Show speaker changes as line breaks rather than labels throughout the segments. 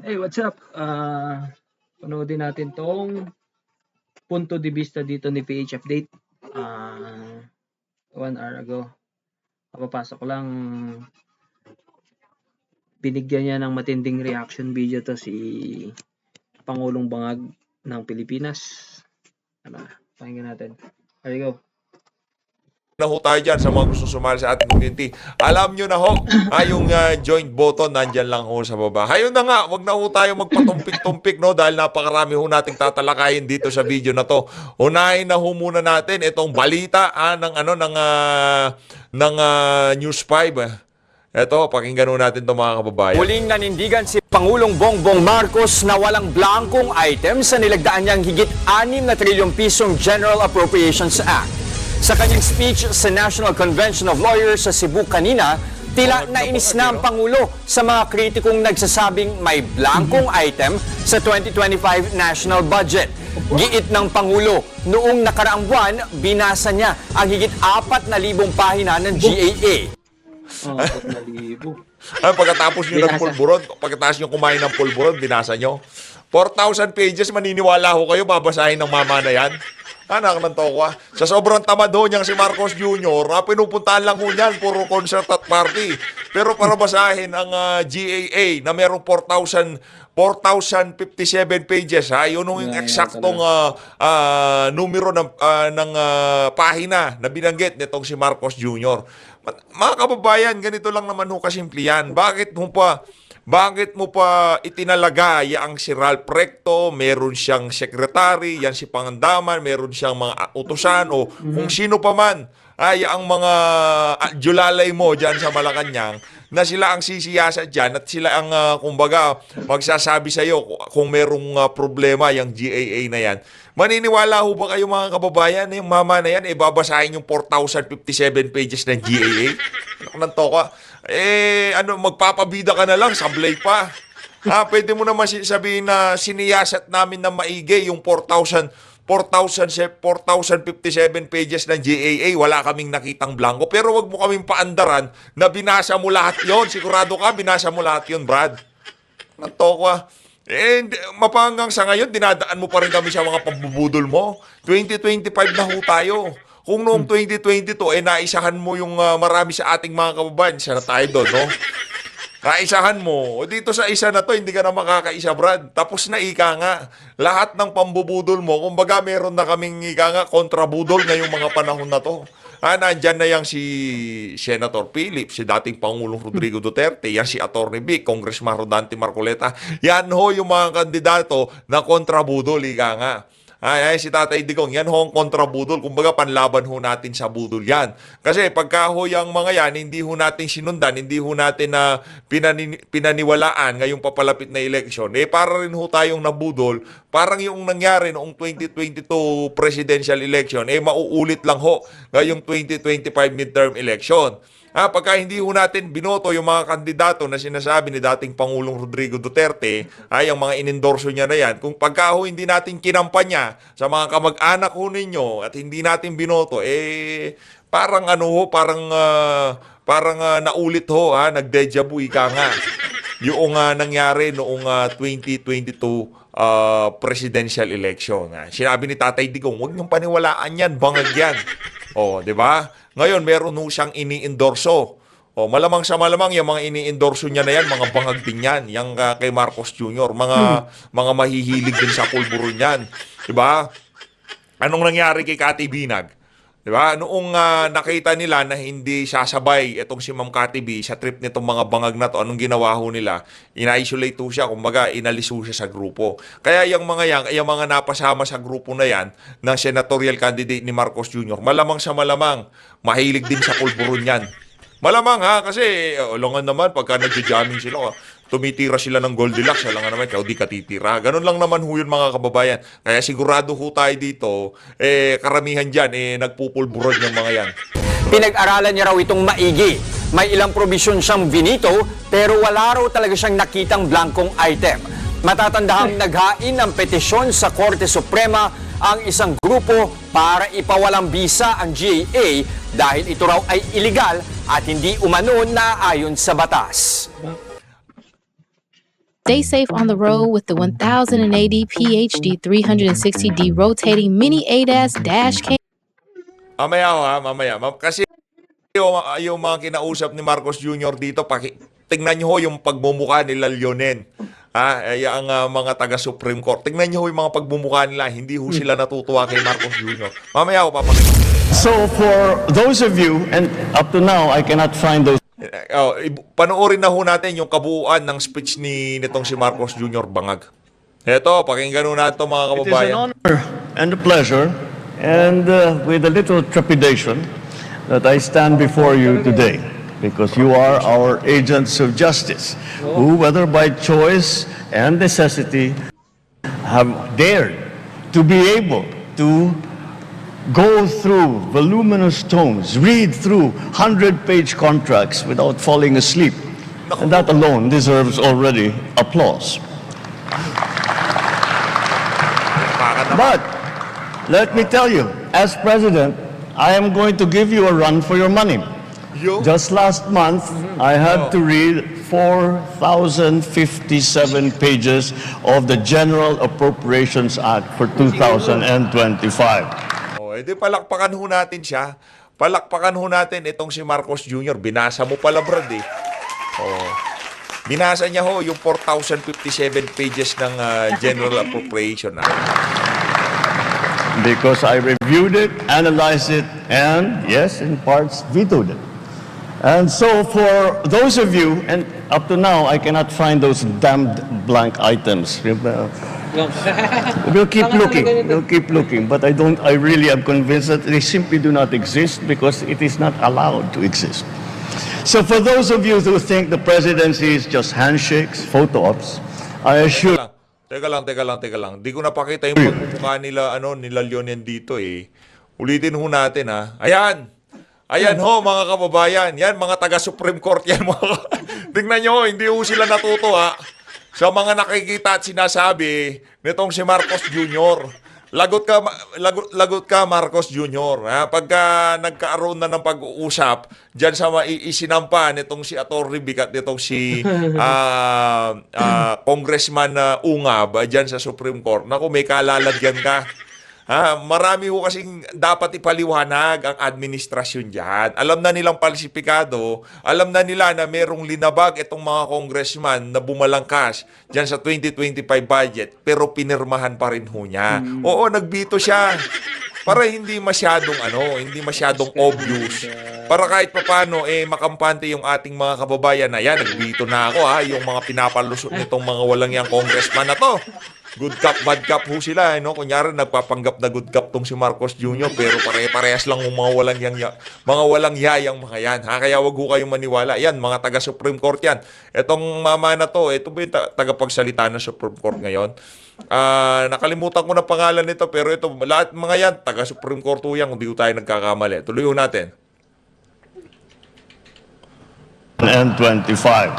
Hey, what's up? Ah, panoodin natin tong punto de vista dito ni PH Update. Ah, one hour ago. Kapapasok ko lang binigyan niya ng matinding reaction video to si Pangulong Bangag ng Pilipinas. Ano, pakinggan natin. There you go.
Na ho tayo dyan sa mga gusto sumali sa ating community. Alam nyo na ho, ah, yung ah, joint button nandyan lang ho sa baba. Hayun na nga, wag na ho tayo magpatumpik-tumpik no dahil napakarami ho nating tatalakayin dito sa video na to. Unahin na ho muna natin itong balita ah, ng ano ng ah, ng ah, News 5. Ito, pakinggan ho natin to mga kababayan.
Muling nanindigan si Pangulong Bongbong Marcos na walang blankong item sa nilagdaan niyang higit 6 na trilyong pisong General Appropriations Act. Sa kanyang speech sa National Convention of Lawyers sa Cebu kanina, tila nainis na ang? Pangulo sa mga kritikong nagsasabing may blankong item sa 2025 national budget. Giit ng Pangulo, noong nakaraang buwan, binasa niya ang higit 4,000 pahina ng GAA.
Oh, 4,000.
Ah, pagkatapos nyo ng pulburon, pagkatapos nyo kumain ng pulburon, binasa nyo. 4,000 pages, maniniwala ho kayo, babasahin ng mama na yan. Anak ng tokwa. Sa sobrang tamad ho niyang si Marcos Jr., ah, pinupuntahan lang ho niyan, puro concert at party. Pero para basahin ang ah, GAA na merong 4,000 4,057 pages ha. Yun yung
Yeah, yeah,
eksaktong ah, ah, numero ng, ah, ng ah, pahina na binanggit nitong si Marcos Jr. Ma- Mga kababayan, ganito lang naman ho kasimple yan. Bakit mo pa bakit mo pa itinalaga yang si Ralph Recto, meron siyang secretary, yan si Pangandaman, meron siyang mga utusan o kung sino pa man ay ang mga ah, julalay mo dyan sa Malacanang na sila ang sisiyasa dyan at sila ang ah, kumbaga magsasabi sa iyo kung merong ah, problema yung GAA na yan. Maniniwala ho ba kayo mga kababayan na yung mama na yan eh babasahin yung 4,057 pages ng GAA? Ano nang toka? Eh ano magpapabida ka na lang sablay pa. Ha, pwede mo naman sabihin na siniyasat namin na maigi yung 4,000 4,000 se- 4,057 pages ng GAA, wala kaming nakitang blanco. Pero wag mo kaming paandaran na binasa mo lahat yon. Sigurado ka, binasa mo lahat yon, Brad. Nantokwa. And mapanggang sa ngayon, dinadaan mo pa rin kami sa mga pambubudol mo. 2025 na ho tayo. Kung noong 2022, eh naisahan mo yung ah, marami sa ating mga kababayan, isa na tayo doon, no? Kaisahan mo. O dito sa isa na to, hindi ka na makakaisa, Brad. Tapos na ika nga. Lahat ng pambubudol mo, kumbaga meron na kaming ika nga kontrabudol ngayong mga panahon na to. Ah, nandyan na yang si Senator Philip, si dating Pangulong Rodrigo Duterte, yan si Atty. Vic, Congressman Rodante Marcoleta. Yan ho yung mga kandidato na kontrabudol, ika nga. Ay, ay, si Tatay Digong, yan ho ang kontrabudol. Kumbaga, panlaban ho natin sa budol yan. Kasi pagka ho yung mga yan, hindi ho natin sinundan, hindi ho natin na pinani- pinaniwalaan ngayong papalapit na eleksyon, eh para rin ho tayong nabudol. Parang yung nangyari noong 2022 presidential election, eh mauulit lang ho ngayong 2025 midterm election. Ah, pagka hindi ho natin binoto yung mga kandidato na sinasabi ni dating Pangulong Rodrigo Duterte, ay ang mga inendorso niya na yan, kung pagka ho hindi natin kinampanya sa mga kamag-anak ho ninyo at hindi natin binoto, eh parang ano ho, parang ah, parang ah, naulit ho, ha, nag-deja vu ika nga. Yung ah, nangyari noong ah, 2022 ah, presidential election. Ah, sinabi ni Tatay Digong, huwag niyong paniwalaan yan, bangag yan. Oh, 'di ba? Ngayon meron ho siyang ini-endorso. Oh, malamang sa malamang yung mga ini-endorso niya na yan, mga bangag din yan, yung ah, kay Marcos Jr., mga mga mahihilig din sa pulburo niyan. 'Di ba? Anong nangyari kay Kati Binag? 'Di ba? Noong ah, nakita nila na hindi sasabay itong si Ma'am Kati B sa trip nitong mga bangag na to, anong ginawa ho nila? Ina-isolate ho siya, kumbaga inalis siya sa grupo. Kaya yung mga yan, yung mga napasama sa grupo na yan ng senatorial candidate ni Marcos Jr., malamang sa malamang, mahilig din sa pulburon yan. Malamang ha, kasi uh, langan naman pagka nagja-jamming sila, ah, tumitira sila ng Goldilocks, alam nga naman, ikaw di ka titira. Ganun lang naman ho yun mga kababayan. Kaya sigurado ho tayo dito, eh, karamihan dyan, eh, nagpupulburon yung mga yan.
Pinag-aralan niya raw itong maigi. May ilang probisyon siyang vinito pero wala raw talaga siyang nakitang blankong item. Matatandahang naghain ng petisyon sa Korte Suprema ang isang grupo para ipawalang bisa ang GAA dahil ito raw ay illegal at hindi umano na ayon sa batas.
Stay safe on the road with the 1080 PHD 360D rotating mini ADAS dash cam.
Mamaya ho, ha, mamaya. Ma- Kasi yung, yung mga kinausap ni Marcos Jr. dito, paki, tingnan nyo ho yung pagmumukha nila Leonen. Ha, ay ang ah, mga taga Supreme Court. Tingnan nyo ho yung mga pagmumukha nila. Hindi ho sila natutuwa kay Marcos Jr. Mamaya ho, papakita.
So for those of you, and up to now I cannot find those
Eh, Oh, panoorin na ho natin yung kabuuan ng speech ni nitong si Marcos Jr. Bangag. Eto, pakinggan ho natin mga
It is an
kababayan.
honor and a pleasure, and uh, with a little trepidation, that I stand before you today, because you are our agents of justice, who, whether by choice and necessity, have dared to be able to go through voluminous tomes, read through 100-page contracts without falling asleep. And that alone deserves already applause. But let me tell you, as president, I am going to give you a run for your money. Just last month, I had to read 4,057 pages of the General Appropriations Act for 2025.
Oh, edi palakpakan ho natin siya. Palakpakan ho natin itong si Marcos Jr. Binasa mo pala, Brad, eh. Oh. Binasa niya ho yung 4,057 pages ng ah, General Appropriation Act.
Because I reviewed it, analyzed it, and yes, in parts, vetoed it. And so for those of you, and up to now, I cannot find those damned blank items. We'll keep looking. We'll keep looking. But I don't, I really am convinced that they simply do not exist because it is not allowed to exist. So for those of you who think the presidency is just handshakes, photo ops, I assure
Teka lang, teka lang, teka lang. Di ko napakita yung pagmumukha nila, ano, nila Leonen dito eh. Ulitin ho natin ha. Ayan! Ayan ho, mga kababayan. Yan, mga taga-Supreme Court yan. Mga... Tingnan nyo, hindi ho sila natuto ha. Sa mga nakikita at sinasabi nitong si Marcos Jr. Lagot ka, lagot, lagot ka Marcos Jr. Ha? Pagka nagkaaroon na ng pag-uusap, dyan sa maiisinampa nitong si Atty. Bicat, nitong si ah, ah, Congressman na Ungab dyan sa Supreme Court. Naku, may kalalagyan ka. Ha, marami ho kasing dapat ipaliwanag ang administrasyon diyan. Alam na nilang palsipikado, alam na nila na merong linabag itong mga congressman na bumalangkas diyan sa 2025 budget pero pinirmahan pa rin ho niya. Oo, nagbito siya. Para hindi masyadong ano, hindi masyadong obvious. Para kahit papano eh makampante yung ating mga kababayan na yan, nagbito na ako ha, yung mga pinapalusot nitong mga walang yang congressman na to. Good cop, bad cop ho sila, eh, no? Kunyari, nagpapanggap na good cop tong si Marcos Jr. pero pare-parehas lang yung mga walang yang, mga walang yayang mga yan. Ha? Kaya wag ho kayong maniwala. Yan, mga taga Supreme Court yan. Etong mama na to, ito ba yung ta- tagapagsalita ng Supreme Court ngayon? Ah, nakalimutan ko na pangalan nito pero ito, lahat mga yan, taga Supreme Court yan, hindi ho tayo nagkakamali. Tuloy ho natin.
and 25.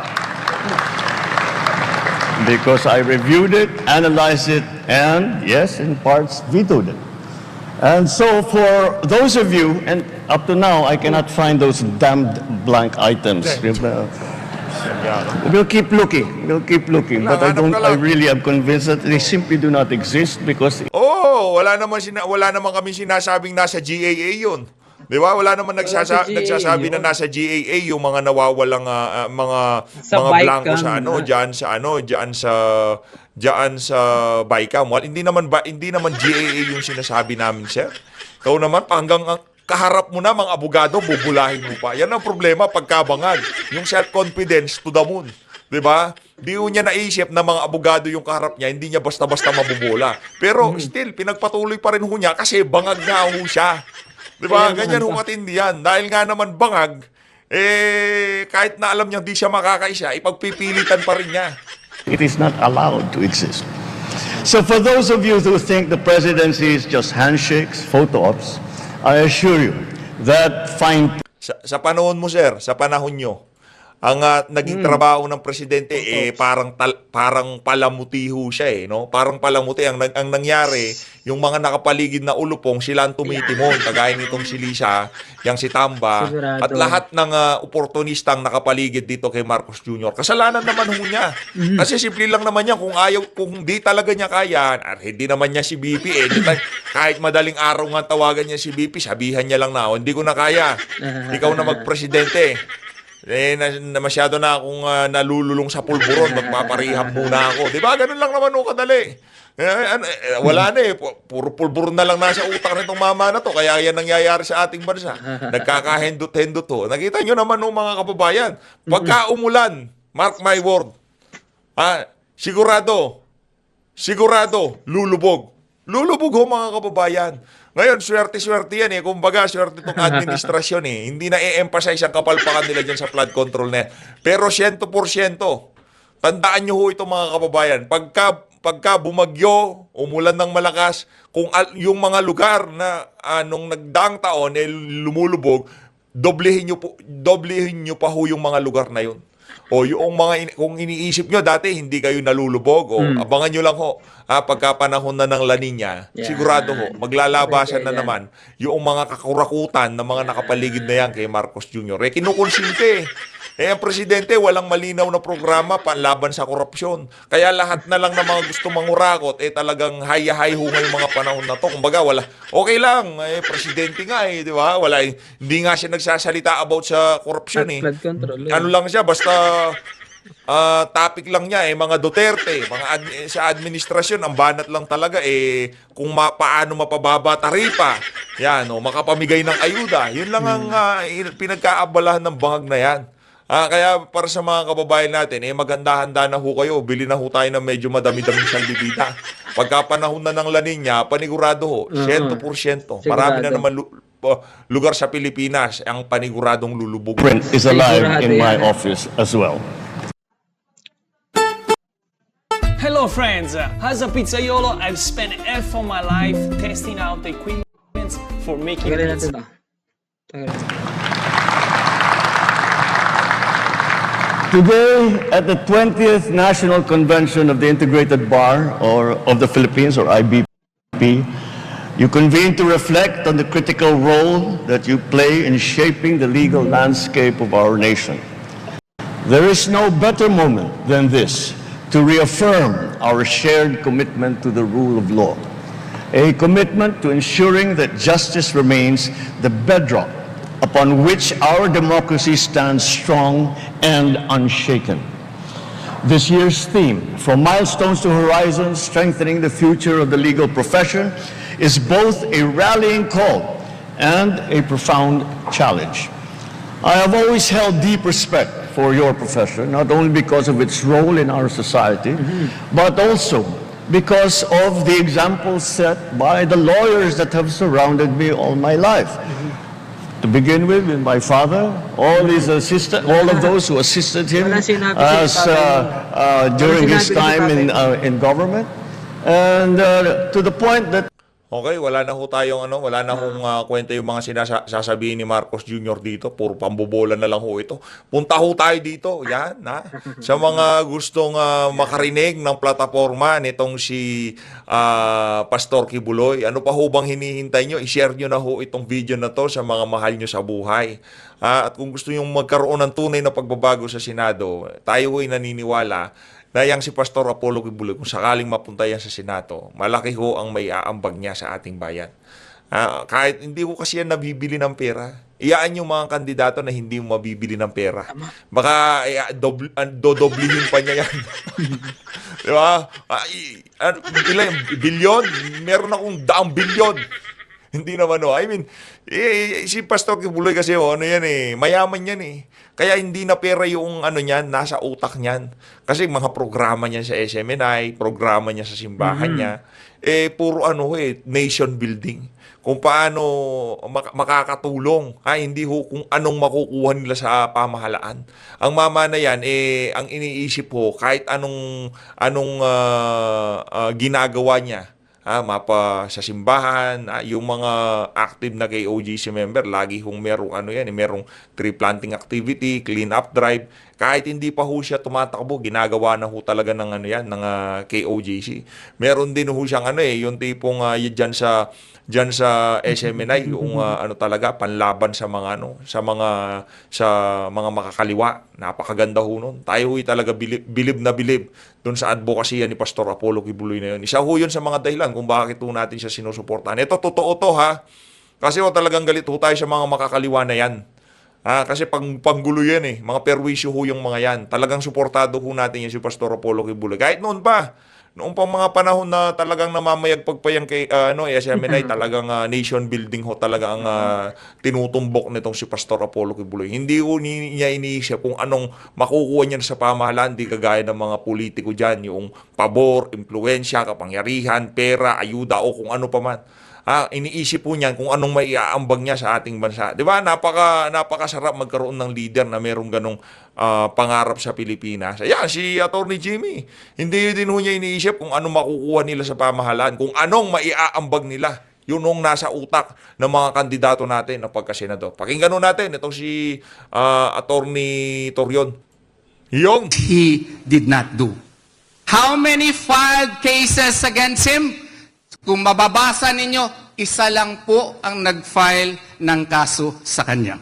Because I reviewed it, analyzed it, and yes, in parts, vetoed it. And so for those of you, and up to now, I cannot find those damned blank items. We'll keep looking, we'll keep looking, but I don't, I really am convinced that they simply do not exist because
Oh, wala naman sina wala naman kami sinasabing nasa GAA 'yun. 'Di ba? Wala naman nagsasa-
GAA
nagsasabi
yun.
na nasa GAA yung mga nawawalang ah, ah, mga
Sa
mga
Bicam,
blanco sa ano,
ah.
diyan sa ano, diyan sa diyan sa Bicam. Well, hindi naman ba hindi naman GAA yung sinasabi namin, sir. Ikaw naman pa hanggang ang kaharap mo na mga abogado, bubulahin mo pa. Yan ang problema pagkabangag. Yung self-confidence to the moon. 'Di ba? Di niya naisip na mga abogado yung kaharap niya, hindi niya basta-basta mabubola. Pero still, pinagpatuloy pa rin ho niya kasi bangag nga ho siya. 'Di ba? Ganyan ho katindi yan. Dahil nga naman bangag, eh, kahit na alam niya di siya makakaisa, ipagpipilitan pa rin niya.
it is not allowed to exist. So for those of you who think the presidency is just handshakes, photo ops, I assure you that fine
Sa, sa panahon mo, sir, sa panahon nyo, ang ah, naging trabaho ng presidente eh parang tal- parang palamuti ho siya eh no? Parang palamuti. Ang ang nangyari yung mga nakapaligid na ulupong sila ang tumitimon kagaya nitong si Lisa yang si Tamba
Sigurado.
at lahat ng ah, oportunistang nakapaligid dito kay Marcos Jr. kasalanan naman ho niya. Kasi simple lang naman yan kung ayaw kung di talaga niya kaya at hindi naman niya si BP eh kahit madaling araw nga tawagan niya si BP sabihan niya lang na "Oh, hindi ko na kaya. Ikaw na magpresidente eh, na, na masyado na akong ah, nalululong sa pulburon, magpaparihab muna ako. Di ba? Ganun lang naman o kadali. Eh, ano, eh, wala na eh. Pu- Puro pulburon na lang nasa utak nitong mama na to. Kaya yan nangyayari sa ating bansa. Nagkakahendot-hendot to. Nakita nyo naman o mga kababayan. Pagka umulan, mark my word, ah, sigurado, sigurado, lulubog. Lulubog ho mga kababayan. Ngayon, swerte-swerte yan eh. Kumbaga, swerte itong administrasyon eh. Hindi na i-emphasize ang kapalpakan nila dyan sa flood control net. Pero 100%, tandaan nyo ho ito mga kababayan. Pagka, pagka bumagyo, umulan ng malakas, kung al- yung mga lugar na anong nagdaang taon eh, lumulubog, doblehin nyo, po, doblehin nyo pa ho yung mga lugar na yun. O yung mga ini- kung iniisip nyo dati hindi kayo nalulubog o abangan nyo lang ho ha, pagka panahon na ng La Nina,
Yeah.
sigurado ho maglalabasan na naman yung mga kakurakutan ng mga nakapaligid na yan kay Marcos Jr. Eh kinukonsinte. Eh ang presidente walang malinaw na programa panlaban sa korupsyon. Kaya lahat na lang ng mga gusto mangurakot eh talagang hay-hay ho ngayong mga panahon na to. Kumbaga wala okay lang eh presidente nga eh, di ba? Wala eh, hindi nga siya nagsasalita about sa korupsyon eh
Flood control. eh.
ano lang siya basta ah, topic lang niya eh mga Duterte, mga ad- eh, sa administrasyon ang banat lang talaga eh kung ma- paano mapababa taripa. Yan, oh, makapamigay ng ayuda. Yun lang ang il- pinagkaabalahan ng bangag na yan. Ah, kaya para sa mga kababayan natin, eh maganda-handa na ho kayo. Bili na ho tayo ng medyo madami-daming saldibita. Pagka panahon na ng La Nina, panigurado ho, 100%. Marami na naman lu- uh, lugar sa Pilipinas ang paniguradong lulubog.
Print is alive in my office as well.
Hello friends, as a pizzaiolo, I've spent half of my life testing out the equipment for making
Tagalin natin
pizza.
to. Tagalin.
Today, at the 20th National Convention of the Integrated Bar or of the Philippines, or IBP, you convene to reflect on the critical role that you play in shaping the legal landscape of our nation. There is no better moment than this to reaffirm our shared commitment to the rule of law, a commitment to ensuring that justice remains the bedrock upon which our democracy stands strong and unshaken. This year's theme, From Milestones to Horizons, Strengthening the Future of the Legal Profession, is both a rallying call and a profound challenge. I have always held deep respect for your profession, not only because of its role in our society, but also because of the examples set by the lawyers that have surrounded me all my life. To begin with, with my father, all his assistant, all of those who assisted him
Wala sinabi si
as uh, uh, during his time in uh, in government, and uh, to the point that
Okay, wala na ho tayong ano, wala na hong ah, kwenta yung mga sinasa- sasabihin ni Marcos Jr. dito. Puro pambobola na lang ho ito. Punta ho tayo dito. Yan, ha? Sa mga gustong ah, makarinig ng plataforma nitong si ah, Pastor Kibuloy. Ano pa ho bang hinihintay nyo? I-share nyo na ho itong video na to sa mga mahal nyo sa buhay. Ah, at kung gusto nyo magkaroon ng tunay na pagbabago sa Senado, tayo ho'y naniniwala na yang si Pastor Apollo Kibuloy, kung sakaling mapunta yan sa Senato, malaki ho ang may aambag niya sa ating bayan. Ah, kahit hindi ko kasi yan nabibili ng pera. Iyaan yung mga kandidato na hindi mo mabibili ng pera. Baka eh, doble, ah, dodoblihin pa niya yan. Di ba? Ah, i- ano, ilan, bilyon? Meron akong daang bilyon. Hindi naman oh. I mean, eh, si Pastor Kibuloy kasi oh, ano yan eh, mayaman yan eh. Kaya hindi na pera yung ano niyan, nasa utak niyan. Kasi mga programa niya sa SMNI, programa niya sa simbahan niya, eh puro ano eh, nation building. Kung paano mak- makakatulong, ha, hindi ho kung anong makukuha nila sa pamahalaan. Ang mama na yan, eh, ang iniisip ho, kahit anong, anong ah, ah, ginagawa niya, ah, mapa sa simbahan, ah, yung mga active na KOGC member, lagi hong merong ano yan, eh, merong tree planting activity, clean up drive. Kahit hindi pa ho siya tumatakbo, ginagawa na ho talaga ng ano yan, ng ah, KOJC. Meron din ho siyang ano eh, yung tipong uh, diyan sa diyan sa SMNI yung ah, ano talaga panlaban sa mga ano sa mga sa mga makakaliwa. Napakaganda ho nun. Tayo ho'y talaga bilib, bilib na bilib doon sa advocacy ni Pastor Apollo Kibuloy na yun. Isa ho yun sa mga dahilan kung bakit ho natin siya sinusuportahan. Ito totoo to ha? Kasi ho talagang galit ho tayo sa mga makakaliwa na yan Ah, kasi pang panggulo yan eh. Mga perwisyo ho yung mga yan. Talagang suportado ho natin yan si Pastor Apollo Kibuloy. Kahit noon pa, noong pang mga panahon na talagang namamayagpag pa yan kay ah, ano, SMNI, talagang ah, nation building ho talaga ang ah, tinutumbok nitong si Pastor Apollo Kibuloy. Hindi ho ni, niya iniisip kung anong makukuha niya sa pamahalaan, di kagaya ng mga politiko dyan, yung pabor, impluensya, kapangyarihan, pera, ayuda o kung ano pa man ah, iniisip po niyan kung anong maiaambag niya sa ating bansa. 'Di ba? Napaka napakasarap magkaroon ng leader na merong ganong ah, pangarap sa Pilipinas. Ayan, si Attorney Jimmy. Hindi din ho niya iniisip kung anong makukuha nila sa pamahalaan, kung anong maiaambag nila. Yun ang nasa utak ng mga kandidato natin na pagkasenador. Pakinggan natin itong si ah, Attorney Torion. Yung
he did not do. How many filed cases against him? Kung mababasa ninyo, isa lang po ang nag-file ng kaso sa kanya.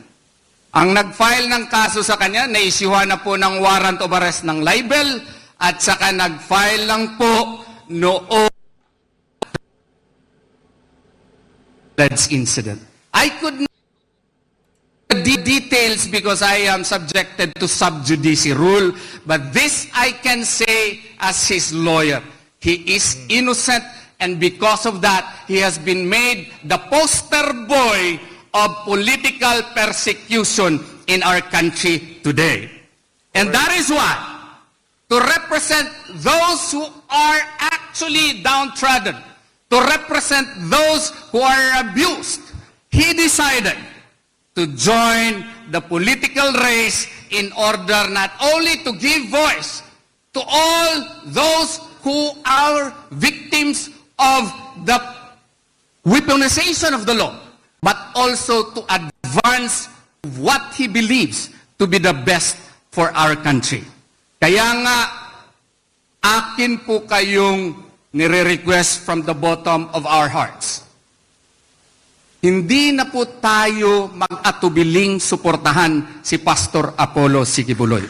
Ang nag-file ng kaso sa kanya, naisyuhan na po ng warrant of arrest ng libel at saka nag-file lang po noong alleged incident. I could the details because I am subjected to sub judice rule, but this I can say as his lawyer. He is innocent, and because of that, he has been made the poster boy of political persecution in our country today. And that is why, to represent those who are actually downtrodden, to represent those who are abused, he decided to join the political race in order not only to give voice to all those who are victims of the weaponization of the law, but also to advance what he believes to be the best for our country. Kaya nga, akin po kayong nire-request from the bottom of our hearts hindi na po tayo mag-atubiling suportahan si Pastor Apollo Sikibuloy.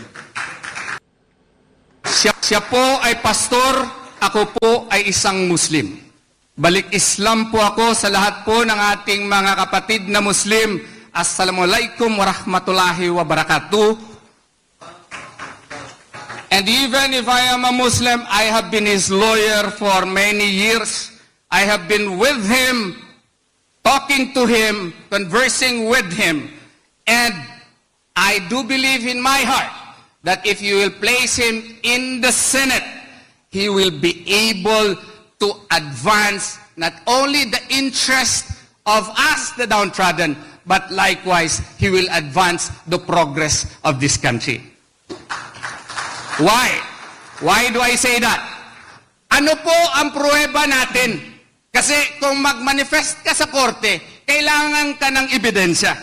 Siya, siya po ay pastor, ako po ay isang Muslim. Balik Islam po ako sa lahat po ng ating mga kapatid na Muslim. Assalamualaikum warahmatullahi wabarakatuh. And even if I am a Muslim, I have been his lawyer for many years. I have been with him talking to him, conversing with him. And I do believe in my heart that if you will place him in the Senate, he will be able to advance not only the interest of us, the downtrodden, but likewise, he will advance the progress of this country. Why? Why do I say that? Ano po ang pruweba natin? Kasi kung mag-manifest ka sa korte, kailangan ka ng ebidensya.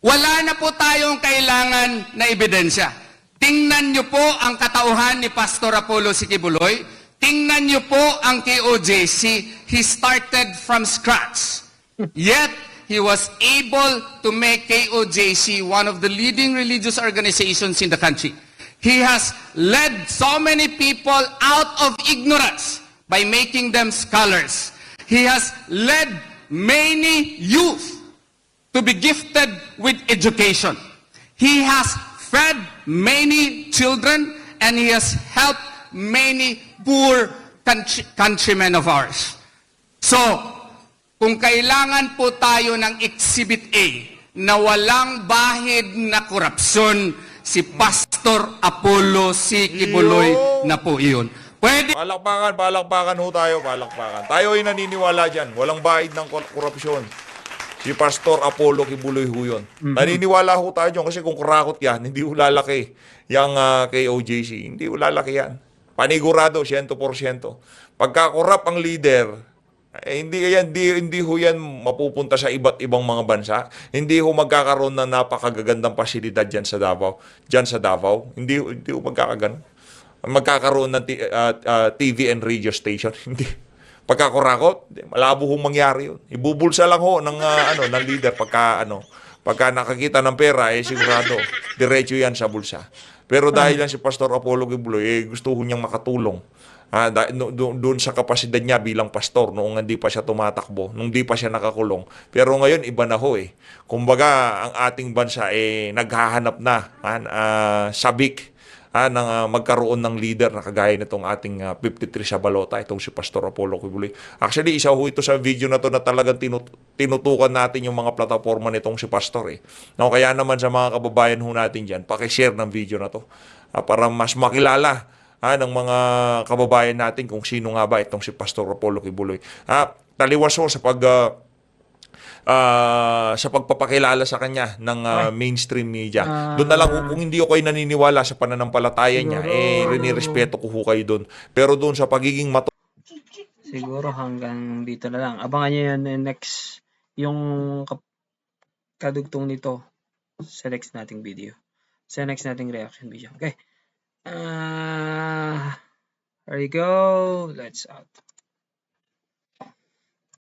Wala na po tayong kailangan na ebidensya. Tingnan niyo po ang katauhan ni Pastor Apollo Sikibuloy. Tingnan niyo po ang KOJC. He started from scratch. Yet, he was able to make KOJC one of the leading religious organizations in the country. He has led so many people out of ignorance by making them scholars. He has led many youth to be gifted with education. He has fed many children and he has helped many poor country- countrymen of ours. So, kung kailangan po tayo ng Exhibit A na walang bahid na korupsyon, si Pastor Apollo C. Kibuloy na po iyon. Pwede
Palakpakan, palakpakan ho tayo, palakpakan. Tayo ay naniniwala dyan. Walang bahid ng kor- korupsyon. Si Pastor Apollo Kibuloy ho yun. Naniniwala ho tayo dyan kasi kung kurakot yan, hindi ho lalaki yung ah, KOJC. Hindi ho lalaki yan. Panigurado, 100%. Pagka korap ang leader, Eh, hindi yan, hindi, hindi ho yan mapupunta sa iba't ibang mga bansa. Hindi ho magkakaroon ng napakagagandang pasilidad dyan sa Davao. Dyan sa Davao. Hindi, hindi ho magkakaganon. Magkakaroon ng ti- ah, ah, TV and radio station. Hindi. Pagkakurakot, malabo hong mangyari yun. Ibubulsa lang ho ng, ah, ano, ng leader pagka, ano, pagka nakakita ng pera, eh sigurado, diretso yan sa bulsa. Pero dahil lang si Pastor Apollo Gibuloy, eh, gusto ho niyang makatulong. Ah, da- no- do- doon sa kapasidad niya bilang pastor noong hindi pa siya tumatakbo, nung hindi pa siya nakakulong. Pero ngayon iba na ho eh. Kumbaga ang ating bansa eh naghahanap na ah, ah, sabik ah, ng ah, magkaroon ng leader na kagaya nitong ating ah, 53 sa balota, itong si Pastor Apollo Kibuloy. Actually, isa ho ito sa video na to na talagang tinut- tinutukan natin yung mga plataforma nitong si Pastor eh. No, kaya naman sa mga kababayan ho natin dyan, pakishare ng video na to ah, para mas makilala ah, ng mga kababayan natin kung sino nga ba itong si Pastor Apollo Kibuloy. Ah, taliwas ho sa pag ah, ah, sa pagpapakilala sa kanya ng ah, mainstream media. doon na lang kung hindi ako ay naniniwala sa pananampalataya niya, eh rinirespeto ko ho kayo doon. Pero doon sa pagiging mato
Siguro hanggang dito na lang. Abangan nyo yan eh, next, yung kap- kadugtong nito sa next nating video. Sa next nating reaction video. Okay. Ah, there you go. Let's out.